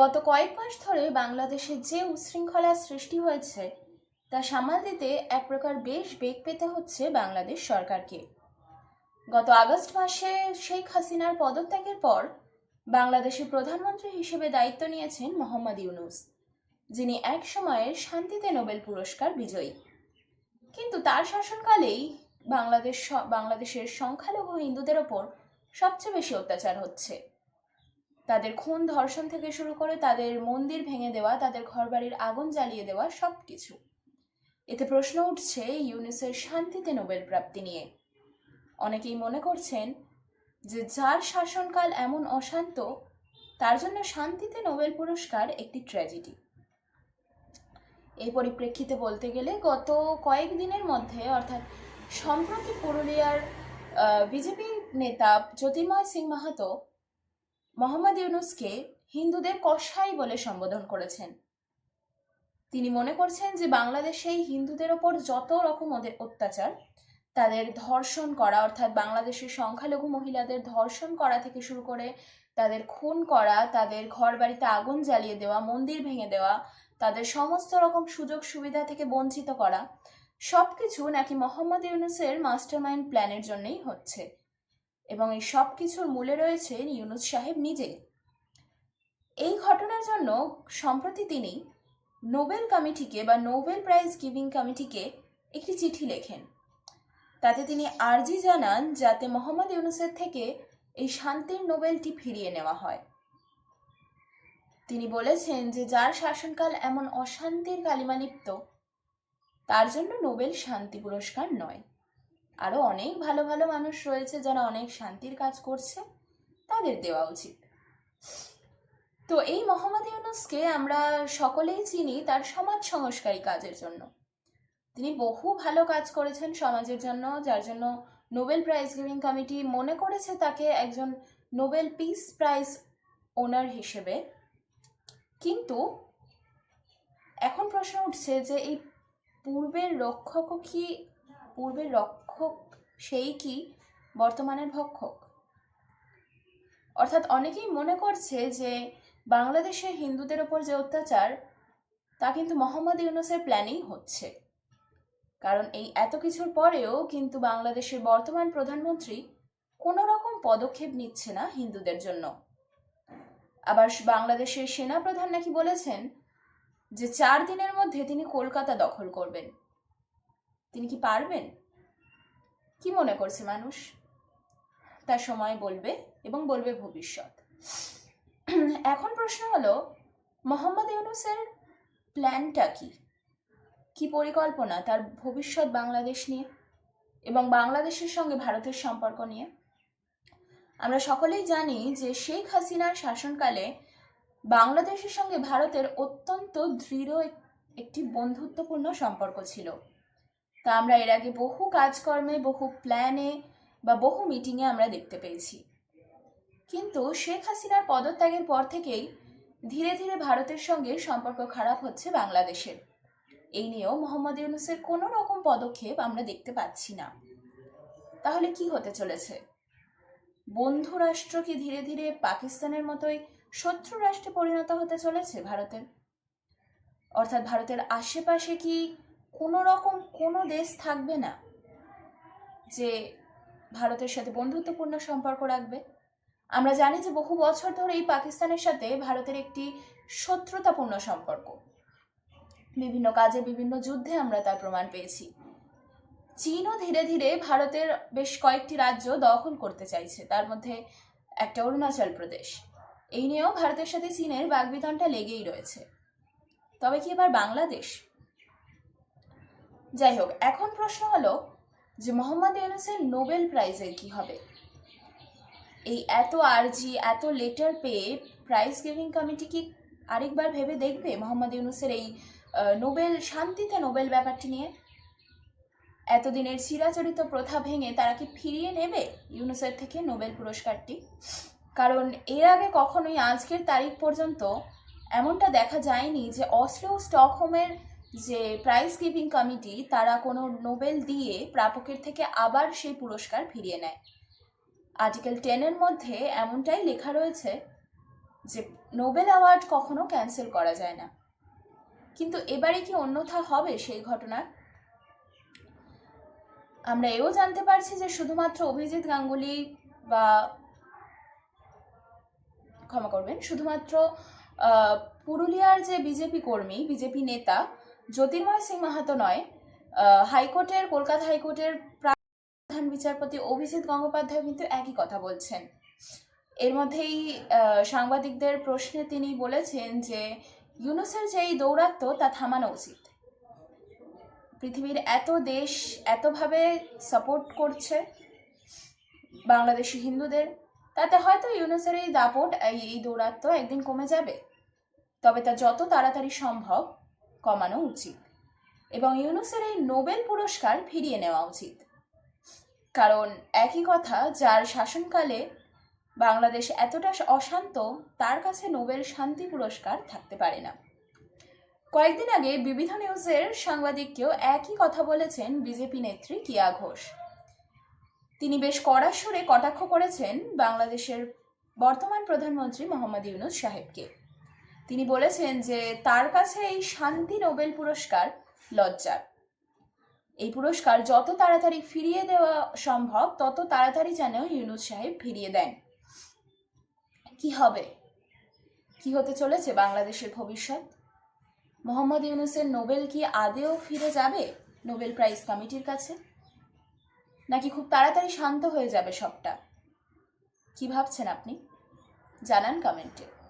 গত কয়েক মাস ধরে বাংলাদেশে যে উচ্ছৃঙ্খলার সৃষ্টি হয়েছে, তা সামাল দিতে এক প্রকার বেশ বেগ পেতে হচ্ছে বাংলাদেশ সরকারকে। গত আগস্ট মাসে শেখ হাসিনার পদত্যাগের পর বাংলাদেশের প্রধানমন্ত্রী হিসেবে দায়িত্ব নিয়েছেন মোহাম্মদ ইউনুস, যিনি এক সময়ের শান্তিতে নোবেল পুরস্কার বিজয়ী। কিন্তু তার শাসনকালেই বাংলাদেশ বাংলাদেশের সংখ্যালঘু হিন্দুদের ওপর সবচেয়ে বেশি অত্যাচার হচ্ছে। তাদের খুন ধর্ষণ থেকে শুরু করে তাদের মন্দির ভেঙে দেওয়া, তাদের ঘরবাড়ির আগুন জ্বালিয়ে দেওয়া সব কিছু এতে প্রশ্ন উঠছে ইউনিসের শান্তিতে নোবেল প্রাপ্তি নিয়ে। অনেকেই মনে করছেন যে যার শাসনকাল এমন অশান্ত, তার জন্য শান্তিতে নোবেল পুরস্কার একটি ট্র্যাজেডি। এই পরিপ্রেক্ষিতে বলতে গেলে গত কয়েকদিনের মধ্যে, অর্থাৎ সম্প্রতি পুরুলিয়ার বিজেপি নেতা জ্যোতির্ময় সিং মাহাতো মোহাম্মদ ইউনুসকে হিন্দুদের কসাই বলে সম্বোধন করেছেন। তিনি মনে করছেন যে বাংলাদেশে হিন্দুদের ওপর যত রকম ওদের অত্যাচার, তাদের ধর্ষণ করা, অর্থাৎ বাংলাদেশের সংখ্যালঘু মহিলাদের ধর্ষণ করা থেকে শুরু করে তাদের খুন করা, তাদের ঘর বাড়িতে আগুন জ্বালিয়ে দেওয়া, মন্দির ভেঙে দেওয়া, তাদের সমস্ত রকম সুযোগ সুবিধা থেকে বঞ্চিত করা সব কিছু নাকি মোহাম্মদ ইউনুসের মাস্টারমাইন্ড প্ল্যানের জন্যই হচ্ছে। এবং এই সব কিছুর মূলে রয়েছেন ইউনুস সাহেব নিজে। এই ঘটনার জন্য সম্প্রতি তিনি নোবেল কমিটিকে বা নোবেল প্রাইজ গিভিং কমিটিকে একটি চিঠি লেখেন। তাতে তিনি আর্জি জানান যাতে মোহাম্মদ ইউনুসের থেকে এই শান্তির নোবেলটি ফিরিয়ে নেওয়া হয়। তিনি বলেছেন যে যার শাসনকাল এমন অশান্তির কালিমালিপ্ত তার জন্য নোবেল শান্তি পুরস্কার নয়। আরও অনেক ভালো ভালো মানুষ রয়েছে যারা অনেক শান্তির কাজ করছে, তাদের দেওয়া উচিত। তো এই মোহাম্মদ ইউনুসকে আমরা সকলেই চিনি তার সমাজ সংস্কারী কাজের জন্য। তিনি বহু ভালো কাজ করেছেন সমাজের জন্য, যার জন্য নোবেল প্রাইজ গিভিং কমিটি মনে করেছে তাকে একজন নোবেল পিস প্রাইজ ওনার হিসেবে। কিন্তু এখন প্রশ্ন উঠছে যে এই পূর্বের রক্ষক কি পূর্বের রক্ষক সেই কি বর্তমানের ভক্ষক? অর্থাৎ অনেকেই মনে করছে যে বাংলাদেশে হিন্দুদের ওপর যে অত্যাচার, তা কিন্তু মোহাম্মদ ইউনুসের প্ল্যানেই হচ্ছে। কারণ এই এত কিছুর পরেও কিন্তু বাংলাদেশের বর্তমান প্রধানমন্ত্রী কোনো রকম পদক্ষেপ নিচ্ছে না হিন্দুদের জন্য। আবার বাংলাদেশের সেনাপ্রধান নাকি বলেছেন যে চার দিনের মধ্যে তিনি কলকাতা দখল করবেন। তিনি কি পারবেন? কি মনে করছে মানুষ? তার সময় বলবে এবং বলবে ভবিষ্যৎ। এখন প্রশ্ন হলো, মোহাম্মদ ইউনুসের প্ল্যানটা কি? কি পরিকল্পনা তার ভবিষ্যৎ বাংলাদেশ নিয়ে এবং বাংলাদেশের সঙ্গে ভারতের সম্পর্ক নিয়ে? আমরা সকলেই জানি যে শেখ হাসিনার শাসনকালে বাংলাদেশের সঙ্গে ভারতের অত্যন্ত দৃঢ় এক- একটি বন্ধুত্বপূর্ণ সম্পর্ক ছিল। তা আমরা এর আগে বহু কাজকর্মে, বহু প্ল্যানে বা বহু মিটিংয়ে আমরা দেখতে পেয়েছি। কিন্তু শেখ হাসিনার পদত্যাগের পর থেকেই ধীরে ধীরে ভারতের সঙ্গে সম্পর্ক খারাপ হচ্ছে বাংলাদেশের। এই নিয়েও মোহাম্মদ ইউনুসের কোনো রকম পদক্ষেপ আমরা দেখতে পাচ্ছি না। তাহলে কি হতে চলেছে? বন্ধু রাষ্ট্র কি ধীরে ধীরে পাকিস্তানের মতোই শত্রু রাষ্ট্রে পরিণত হতে চলেছে ভারতের? অর্থাৎ ভারতের আশেপাশে কি কোনো রকম কোনো দেশ থাকবে না যে ভারতের সাথে বন্ধুত্বপূর্ণ সম্পর্ক রাখবে। আমরা জানি যে বহু বছর ধরে এই পাকিস্তানের সাথে ভারতের একটি শত্রুতাপূর্ণ সম্পর্ক। বিভিন্ন কাজে, বিভিন্ন যুদ্ধে আমরা তার প্রমাণ পেয়েছি। চীনও ধীরে ধীরে ভারতের বেশ কয়েকটি রাজ্য দখল করতে চাইছে, তার মধ্যে একটা অরুণাচল প্রদেশ। এই নিয়েও ভারতের সাথে চীনের বাগবিতনটা লেগেই রয়েছে। তবে কি এবার বাংলাদেশ? যাই হোক এখন প্রশ্ন হলো যে মোহাম্মদ ইউনুসের নোবেল প্রাইজের কি হবে? এই এত আর্জি, এত লেটার পেয়ে প্রাইজ গিভিং কমিটি কি আরেকবার ভেবে দেখবে মোহাম্মদ ইউনুসের এই নোবেল, শান্তিতে নোবেল ব্যাপারটি নিয়ে? এতদিনের চিরাচরিত প্রথা ভেঙে তারা কি ফিরিয়ে নেবে ইউনুসের থেকে নোবেল পুরস্কারটি? কারণ এর আগে কখনোই আজকের তারিখ পর্যন্ত এমনটা দেখা যায়নি যে অস্লো স্টকহোমের যে প্রাইজ গিভিং কমিটি তারা কোনো নোবেল দিয়ে প্রাপকের থেকে আবার সেই পুরস্কার ফিরিয়ে নেয়। আর্টিকেল টেনের মধ্যে এমনটাই লেখা রয়েছে যে নোবেল অ্যাওয়ার্ড কখনো ক্যান্সেল করা যায় না। কিন্তু এবারে কি অন্যথা হবে সেই ঘটনার? আমরা এও জানতে পারছি যে শুধুমাত্র অভিজিৎ গাঙ্গুলি বা ক্ষমা করবেন, শুধুমাত্র পুরুলিয়ার যে বিজেপি কর্মী, বিজেপি নেতা জ্যোতির্ময় সিং মাহাতো নয় হাইকোর্টের, কলকাতা হাইকোর্টের প্রধান বিচারপতি অভিজিৎ গঙ্গোপাধ্যায় কিন্তু একই কথা বলছেন। এর মধ্যেই সাংবাদিকদের প্রশ্নে তিনি বলেছেন যে, ইউনুসের যে এই দৌরাত্ম্য, তা থামানো উচিত। পৃথিবীর এত দেশ এতভাবে সাপোর্ট করছে বাংলাদেশি হিন্দুদের, তাতে হয়তো ইউনুসের এই দাপট এই দৌরাত্ম্য একদিন কমে যাবে। তবে তা যত তাড়াতাড়ি সম্ভব কমানো উচিত এবং ইউনুসের এই নোবেল পুরস্কার ফিরিয়ে নেওয়া উচিত। কারণ একই কথা, যার শাসনকালে বাংলাদেশ এতটা অশান্ত, তার কাছে নোবেল শান্তি পুরস্কার থাকতে পারে না। কয়েকদিন আগে বিবিধ নিউজের সাংবাদিককেও একই কথা বলেছেন বিজেপি নেত্রী কিয়া ঘোষ। তিনি বেশ কড়া সুরে কটাক্ষ করেছেন বাংলাদেশের বর্তমান প্রধানমন্ত্রী মোহাম্মদ ইউনুস সাহেবকে। তিনি বলেছেন যে তার কাছে এই শান্তি নোবেল পুরস্কার লজ্জার। এই পুরস্কার যত তাড়াতাড়ি ফিরিয়ে দেওয়া সম্ভব, তত তাড়াতাড়ি যেন ইউনুস সাহেব ফিরিয়ে দেন। কি হবে? কি হতে চলেছে বাংলাদেশের ভবিষ্যৎ? মোহাম্মদ ইউনুসের নোবেল কি আদেও ফিরে যাবে নোবেল প্রাইজ কমিটির কাছে? নাকি খুব তাড়াতাড়ি শান্ত হয়ে যাবে সবটা? কি ভাবছেন আপনি? জানান কমেন্টে।